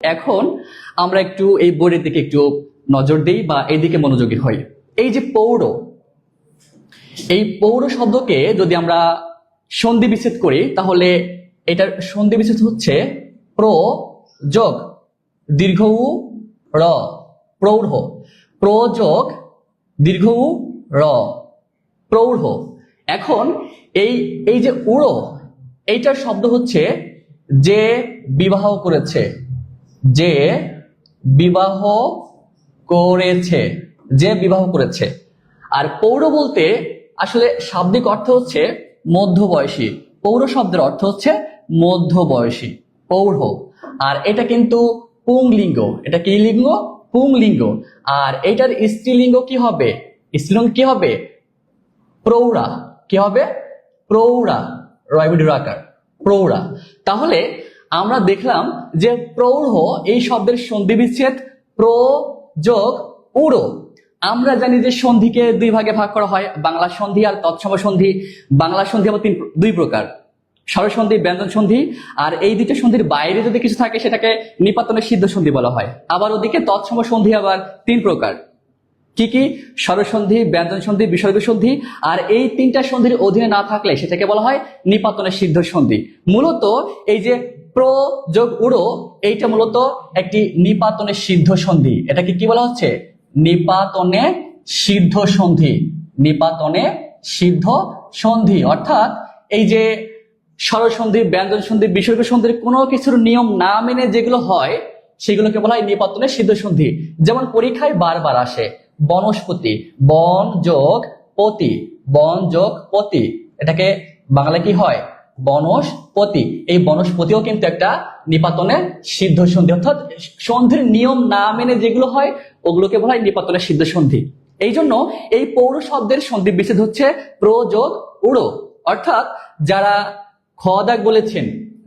এখন আমরা একটু এই বোর্ডের দিকে একটু নজর দিই বা এই দিকে মনোযোগী হই। এই যে পৌর, এই পৌর শব্দকে যদি আমরা সন্ধি বিচ্ছেদ করি, তাহলে এটার সন্ধি বিচ্ছেদ হচ্ছে প্র যোগ দীর্ঘ উ র, প্রৌঢ়। প্রযোগ দীর্ঘ উ র, প্রৌঢ়। এখন এই এই যে উড়ো, এইটার শব্দ হচ্ছে যে বিবাহ করেছে। যে বিবাহ করেছে, যে বিবাহ করেছে। আর পৌর বলতে আসলে শাব্দিক অর্থ হচ্ছে মধ্যবয়সী। পৌর শব্দের অর্থ হচ্ছে মধ্যবয়সী পৌঢ় আর এটা কিন্তু পুংলিঙ্গ, এটা কি লিঙ্গ? পুংলিঙ্গ। আর এটার স্ত্রীলিঙ্গ কি হবে? স্ত্রীলিঙ্গ কি হবে? প্রৌঢ়া। কি হবে? প্রৌঢ়া। রয়বিডির আকার। প্রৌঢ়া। তাহলে আমরা দেখলাম যে প্রৌঢ় এই শব্দের সন্ধি বিচ্ছেদ প্র যোগ উড়ো। আমরা জানি যে সন্ধিকে দুই ভাগে ভাগ করা হয়, বাংলা সন্ধি আর তৎসম সন্ধি। বাংলা সন্ধি আবার তিন দুই প্রকার। স্বরসন্ধি, ব্যঞ্জন সন্ধি আর এই দুইটা সন্ধির বাইরে যদি কিছু থাকে সেটাকে নিপাতনের সিদ্ধ সন্ধি বলা হয়। আবার ওদিকে তৎসম সন্ধি আবার তিন প্রকার। কি কি? স্বরসন্ধি, ব্যঞ্জন সন্ধি, বিসর্গ সন্ধি আর এই তিনটা সন্ধির অধীনে না থাকলে সেটাকে বলা হয় নিপাতনের সিদ্ধ সন্ধি। মূলত এই যে প্র যোগ উড়ো এইটা মূলত একটি নিপাতনের সিদ্ধ সন্ধি। এটাকে কি বলা হচ্ছে? নিপাতনে সিদ্ধ সন্ধি। নিপাতনে সিদ্ধ সন্ধি। অর্থাৎ এই যে স্বরসন্ধি ব্যঞ্জন সন্ধি বিসর্গ সন্ধির কোনো কিছুর নিয়ম না মেনে যেগুলো হয়, সেগুলোকে বলা হয় নিপাতনের সিদ্ধ সন্ধি। যেমন পরীক্ষায় বারবার আসে, বনস্পতি, বন যোগ পতি, বন যোগ পতি। এটাকে বাংলায় কি হয়? বনস্পতি। এই বনস্পতিও কিন্তু একটা নিপাতনে সিদ্ধ সন্ধি অর্থাৎ সন্ধির নিয়ম না মেনে যেগুলো হয়, ওগুলোকে বলা হয় নিপাতনের সিদ্ধ সন্ধি এই জন্য এই পৌর শব্দের সন্ধি বিচ্ছেদ হচ্ছে প্রযোগ উড়ো। অর্থাৎ যারা খদাক বলেছেন,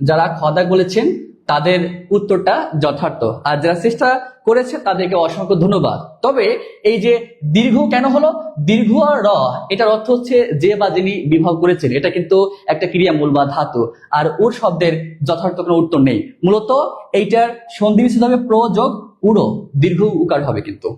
যারা খদাক বলেছেন তাদের উত্তরটা যথার্থ। আর যারা চেষ্টা করেছে, তাদেরকে অসংখ্য ধন্যবাদ। তবে এই যে দীর্ঘ কেন হলো? দীর্ঘ আর র, এটার অর্থ হচ্ছে যে বা যিনি বিভাগ করেছেন, এটা কিন্তু একটা ক্রিয়ামূল বা ধাতু। আর উর শব্দের যথার্থ কোনো উত্তর নেই। মূলত এইটার সন্ধি হিসেবে প্রযোগ উড়ো দীর্ঘ উকার হবে কিন্তু।